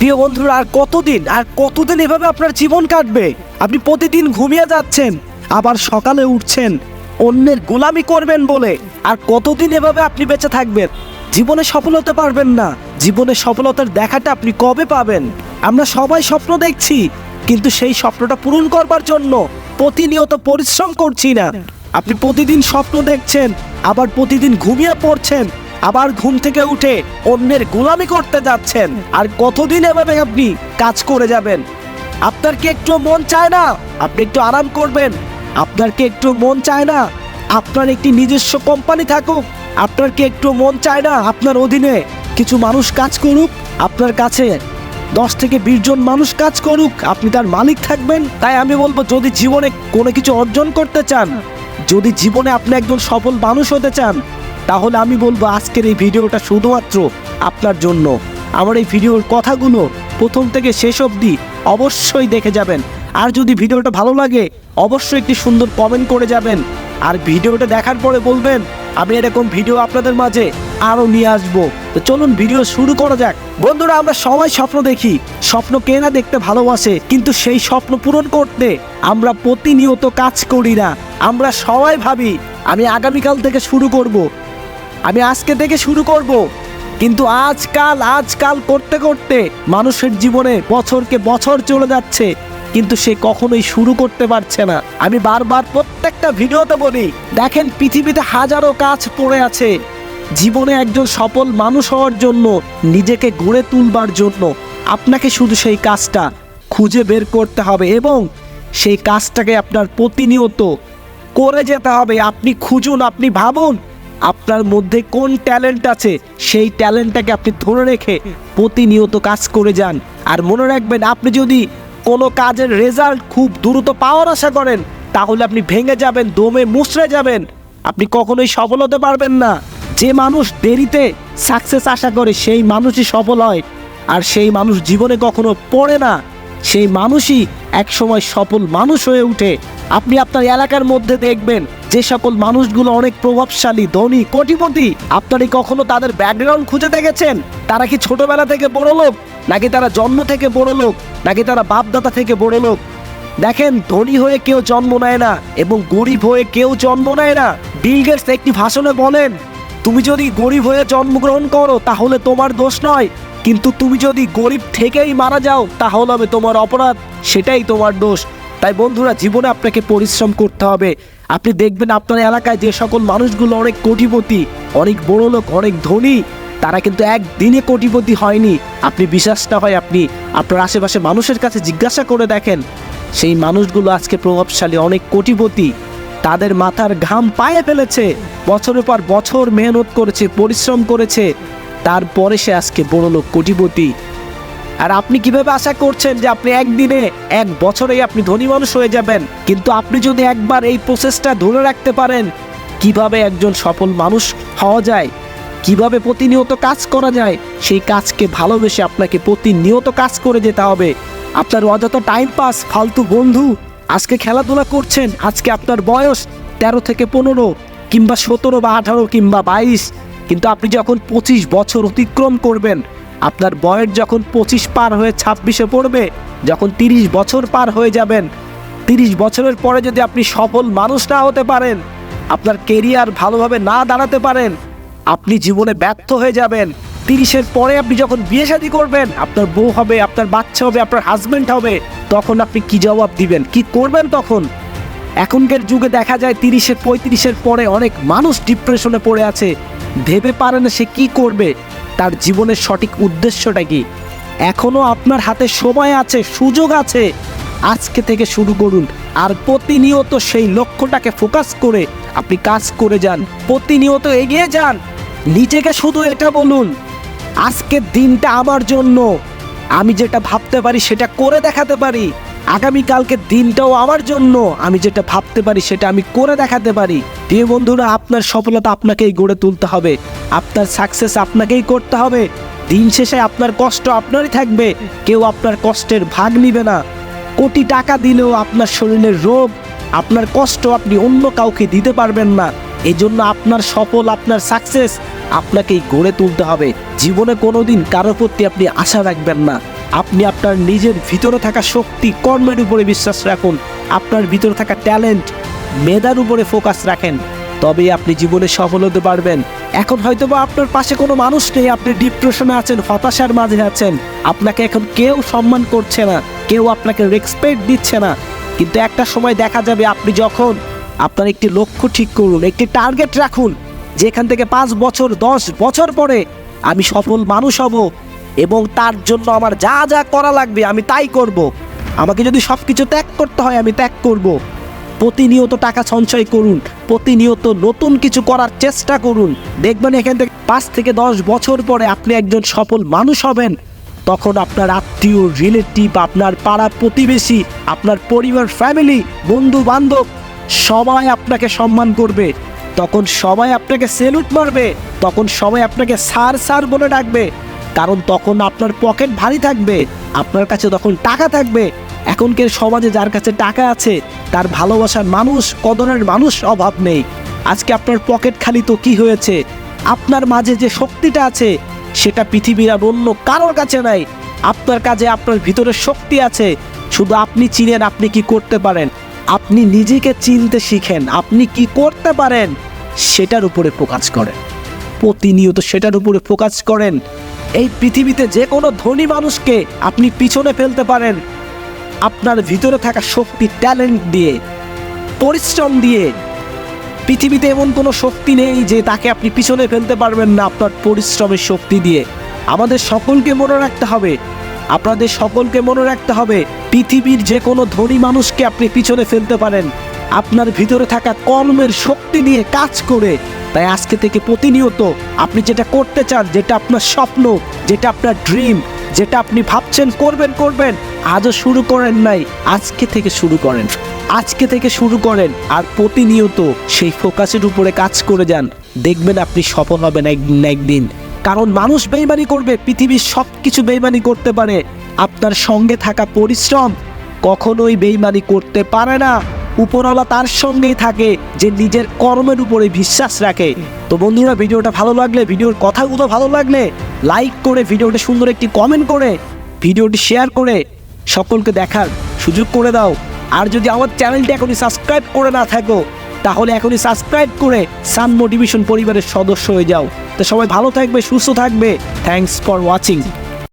প্রিয় বন্ধুরা, আর কতদিন আর কতদিন এভাবে আপনার জীবন কাটবে? আপনি প্রতিদিন ঘুমিয়ে যাচ্ছেন, আবার সকালে উঠছেন, অন্যের গোলামি করবেন বলে। আর কতদিন এভাবে আপনি বেঁচে থাকবেন? জীবনে সফল হতে পারবেন না। জীবনে সফলতার দেখাটা আপনি কবে পাবেন? আমরা সবাই স্বপ্ন দেখছি, কিন্তু সেই স্বপ্নটা পূরণ করবার জন্য প্রতিনিয়ত পরিশ্রম করছি না। আপনি প্রতিদিন স্বপ্ন দেখছেন, আবার প্রতিদিন ঘুমিয়ে পড়ছেন আবার ঘুম থেকে উঠে অন্যের গোলামি করতে যাচ্ছেন। আর কতদিন এভাবে আপনি কাজ করে যাবেন? আপনার কি একটু মন চায় না? আপনি একটু আরাম করবেন। আপনার কি একটু মন চায় না? আপনার একটি নিজস্ব কোম্পানি থাকুক। আপনার কি একটু মন চায় না? আপনার অধীনে কিছু মানুষ কাজ করুক। আপনার কাছে দশ থেকে বিশ জন মানুষ কাজ করুক। আপনি তার মালিক থাকবেন। তাই আমি বলব, যদি জীবনে কোনো কিছু অর্জন করতে চান, যদি জীবনে আপনি একজন সফল মানুষ হতে চান তাহলে আমি বলব আজকের এই ভিডিওটা শুধুমাত্র আপনার জন্য। আমার এই ভিডিওর কথাগুলো প্রথম থেকে শেষ অবধি অবশ্যই দেখে যাবেন। আর যদি ভিডিওটা ভালো লাগে, অবশ্যই একটি সুন্দর কমেন্ট করে যাবেন। আর ভিডিওটা দেখার পরে বলবেন, আমি এরকম ভিডিও আপনাদের মাঝে আরও নিয়ে আসব। তো চলুন ভিডিও শুরু করা যাক। বন্ধুরা, আমরা সবাই স্বপ্ন দেখি। স্বপ্ন কে না দেখতে ভালোবাসে, কিন্তু সেই স্বপ্ন পূরণ করতে আমরা প্রতিনিয়ত কাজ করি না। আমরা সবাই ভাবি, আমি আগামীকাল থেকে শুরু করব। আমি আজকে থেকে শুরু করব। কিন্তু আজকাল আজকাল করতে করতে মানুষের জীবনে বছরকে বছর চলে যাচ্ছে, কিন্তু সে কখনোই শুরু করতে পারছে না। আমি বারবার প্রত্যেকটা ভিডিওতে বলি, দেখেন পৃথিবীতে হাজারো কাজ পড়ে আছে। জীবনে একজন সফল মানুষ হওয়ার জন্য, নিজেকে গড়ে তুলবার জন্য আপনাকে শুধু সেই কাজটা খুঁজে বের করতে হবে এবং সেই কাজটাকে আপনার প্রতিনিয়ত করে যেতে হবে। আপনি খুঁজুন, আপনি ভাবুন আপনার মধ্যে কোন ট্যালেন্ট আছে? সেই ট্যালেন্টটাকে আপনি ধরে রেখে প্রতিনিয়ত কাজ করে যান। আর মনে রাখবেন, আপনি যদি কোনো কাজের রেজাল্ট খুব দ্রুত পাওয়ার আশা করেন, তাহলে আপনি ভেঙে যাবেন, দমে মুচড়ে যাবেন। আপনি কখনোই সফল হতে পারবেন না। যে মানুষ দেরিতে সাকসেস আশা করে, সেই মানুষই সফল হয়। আর সেই মানুষ জীবনে কখনো পড়ে না। সেই মানুষই একসময় সফল মানুষ হয়ে উঠে। আপনি আপনার এলাকার মধ্যে দেখবেন যে সকল মানুষগুলো অনেক প্রভাবশালী, ধনী, কোটিপতি। আপনারা কি কখনো তাদের ব্যাকগ্রাউন্ড খুঁজে দেখেছেন? তারা কি ছোটবেলা থেকে বড় লোক? নাকি তারা জন্ম থেকে বড় লোক? নাকি তারা বাপদাতা থেকে বড় লোক? দেখেন, ধনী হয়ে কেউ জন্ম নেয় না এবং গরিব হয়ে কেউ জন্ম নেয় না। বিল গেটস একটি ভাষণে বলেন, তুমি যদি গরিব হয়ে জন্মগ্রহণ করো, তাহলে তোমার দোষ নয়। কিন্তু তুমি যদি গরিব থেকেই মারা যাও, তাহলে হবে তোমার অপরাধ, সেটাই তোমার দোষ। তাই বন্ধুরা, জীবনে আপনাকে পরিশ্রম করতে হবে। আপনি দেখবেন আপনার এলাকায় যে সকল মানুষগুলো অনেক কোটিপতি, অনেক বড় লোক, অনেক ধনী, তারা কিন্তু একদিনে কোটিপতি হয়নি। আপনি বিশ্বাসটা হয় আপনি আপনার আশেপাশে মানুষের কাছে জিজ্ঞাসা করে দেখেন, সেই মানুষগুলো আজকে প্রভাবশালী, অনেক কোটিপতি। তাদের মাথার ঘাম পায়ে ফেলেছে, বছরের পর বছর মেহনত করেছে, পরিশ্রম করেছে। তারপরে সে আজকে বড় লোক কোটিপতি। আর আপনি কীভাবে আশা করছেন যে আপনি একদিনে, এক বছরেই আপনি ধনী মানুষ হয়ে যাবেন? কিন্তু আপনি যদি একবার এই প্রসেসটা ধরে রাখতে পারেন, কীভাবে একজন সফল মানুষ হওয়া যায়? কীভাবে প্রতিনিয়ত কাজ করা যায়? সেই কাজকে ভালোবেসে আপনাকে প্রতিনিয়ত কাজ করে যেতে হবে। আপনার অযথা টাইম পাস ফালতু বন্ধু, আজকে খেলাধুলা করছেন, আজকে আপনার বয়স তেরো থেকে পনেরো, কিংবা সতেরো বা আঠারো, কিংবা বাইশ। কিন্তু আপনি যখন পঁচিশ বছর অতিক্রম করবেন, আপনার বয়স যখন পঁচিশ পার হয়ে ছাব্বিশে পড়বে, যখন তিরিশ বছর পার হয়ে যাবেন, তিরিশ বছরের পরে যদি আপনি সফল মানুষ না হতে পারেন, আপনার কেরিয়ার ভালোভাবে না দাঁড়াতে পারেন, আপনি জীবনে ব্যর্থ হয়ে যাবেন, তিরিশের পরে আপনি যখন বিয়ে শাদী করবেন, আপনার বউ হবে, আপনার বাচ্চা হবে, আপনার হাজব্যান্ড হবে, তখন আপনি কি জবাব দিবেন? কি করবেন তখন? এখনকার যুগে দেখা যায় তিরিশের পঁয়ত্রিশের পরে অনেক মানুষ ডিপ্রেশনে পড়ে আছে। ভেবে পারে না সে কি করবে? তার জীবনের সঠিক উদ্দেশ্যটা কি? এখনও আপনার হাতে সময় আছে, সুযোগ আছে। আজকে থেকে শুরু করুন। আর প্রতিনিয়ত সেই লক্ষ্যটাকে ফোকাস করে আপনি কাজ করে যান, প্রতিনিয়ত এগিয়ে যান। নিজেকে শুধু এটা বলুন, আজকের দিনটা আমার জন্য। আমি যেটা ভাবতে পারি সেটা করে দেখাতে পারি। আগামীকালকের দিনটাও আমার জন্য। আমি যেটা ভাবতে পারি সেটা আমি করে দেখাতে পারি। প্রিয় বন্ধুরা, আপনার সফলতা আপনাকেই গড়ে তুলতে হবে। আপনার সাকসেস আপনাকেই করতে হবে। দিন শেষে আপনার কষ্ট আপনারই থাকবে। কেউ আপনার কষ্টের ভাগ নিবে না। কোটি টাকা দিলেও আপনার শরীরের রোগ, আপনার কষ্ট আপনি অন্য কাউকে দিতে পারবেন না। এই জন্য আপনার সফল, আপনার সাকসেস আপনাকেই গড়ে তুলতে হবে। জীবনে কোনোদিন কারোর প্রতি আপনি আশা রাখবেন না। আপনি আপনার নিজের ভিতরে থাকা শক্তি, কর্মের উপরে বিশ্বাস রাখুন। আপনার ভিতরে থাকা ট্যালেন্ট মেধার উপরে ফোকাস রাখেন। তবেই আপনি জীবনে সফল হতে পারবেন। এখন হয়তো বা আপনার পাশে কোনো মানুষ নেই, আপনি ডিপ্রেশনে আছেন, হতাশার মাঝে আছেন। আপনাকে এখন কেউ সম্মান করছে না, কেউ আপনাকে রেসপেক্ট দিচ্ছে না। কিন্তু একটা সময় দেখা যাবে আপনি যখন আপনার একটি লক্ষ্য ঠিক করুন, একটি টার্গেট রাখুন, যেখান থেকে পাঁচ বছর, দশ বছর পরে আমি সফল মানুষ হব। এবং তার জন্য আমার যা যা করা লাগবে আমি তাই করব। আমাকে যদি সব কিছু ত্যাগ করতে হয়, আমি ত্যাগ করব। প্রতিনিয়ত টাকা সঞ্চয় করুন, প্রতিনিয়ত নতুন কিছু করার চেষ্টা করুন। দেখবেন এখান থেকে পাঁচ থেকে দশ বছর পরে আপনি একজন সফল মানুষ হবেন। তখন আপনার আত্মীয় রিলেটিভ আপনার পাড়া প্রতিবেশী, আপনার পরিবার ফ্যামিলি বন্ধু বান্ধব সবাই আপনাকে সম্মান করবে। তখন সবাই আপনাকে সেলুট মারবে। তখন সবাই আপনাকে সার সার বলে ডাকবে। কারণ তখন আপনার পকেট ভারী থাকবে, আপনার কাছে তখন টাকা থাকবে। এখনকার সমাজে যার কাছে টাকা আছে, তার ভালোবাসার মানুষ, কদরের মানুষ অভাব নেই। আজকে আপনার পকেট খালি তো কি হয়েছে? আপনার মাঝে যে শক্তিটা আছে, সেটা পৃথিবীর আর অন্য কারোর কাছে নাই। আপনার কাজে আপনার ভিতরে শক্তি আছে। শুধু আপনি চিনেন আপনি কি করতে পারেন। আপনি নিজেকে চিনতে শিখেন আপনি কি করতে পারেন, সেটার উপরে ফোকাস করেন। প্রতিনিয়ত সেটার উপরে ফোকাস করেন। এই পৃথিবীতে যে কোনো ধনী মানুষকে আপনি পিছনে ফেলতে পারেন। আপনার ভিতরে থাকা শক্তি ট্যালেন্ট দিয়ে, পরিশ্রম দিয়ে। পৃথিবীতে এমন কোনো শক্তি নেই যে তাকে আপনি পিছনে ফেলতে পারবেন না আপনার পরিশ্রমের শক্তি দিয়ে। আমাদের সকলকে মনে রাখতে হবে, আপনাদের সকলকে মনে রাখতে হবে, পৃথিবীর যে কোনো ধনী মানুষকে আপনি পিছনে ফেলতে পারেন। আপনার ভিতরে থাকা কর্মের শক্তি নিয়ে কাজ করে তাই আজকে থেকে প্রতিনিয়ত আপনি যেটা করতে চান, যেটা আপনার স্বপ্ন, যেটা আপনার ড্রিম যেটা আপনি ভাবছেন করবেন করবেন, আজও শুরু করেন নাই, আজকে থেকে শুরু করেন। আজকে থেকে শুরু করেন আর প্রতিনিয়ত সেই ফোকাসের উপরে কাজ করে যান। দেখবেন আপনি সফল হবেন একদিন একদিন। কারণ মানুষ বেইমানি করবে, পৃথিবীর সব কিছু বেইমানি করতে পারে। আপনার সঙ্গে থাকা পরিশ্রম কখনোই বেইমানি করতে পারে না। উপরওয়ালা তার সঙ্গেই থাকে, যে নিজের কর্মের উপরে বিশ্বাস রাখে। তো বন্ধুরা, ভিডিওটা ভালো লাগলে, ভিডিওর কথাগুলো ভালো লাগলে লাইক করে ভিডিওটা সুন্দর একটি কমেন্ট করে, ভিডিওটি শেয়ার করে সকলকে দেখার সুযোগ করে দাও। আর যদি আমার চ্যানেলটি এখনই সাবস্ক্রাইব করে না থাকো, তাহলে এখনই সাবস্ক্রাইব করে সান মোটিভেশন পরিবারের সদস্য হয়ে যাও। তো সবাই ভালো থাকবে, সুস্থ থাকবে। Thanks for watching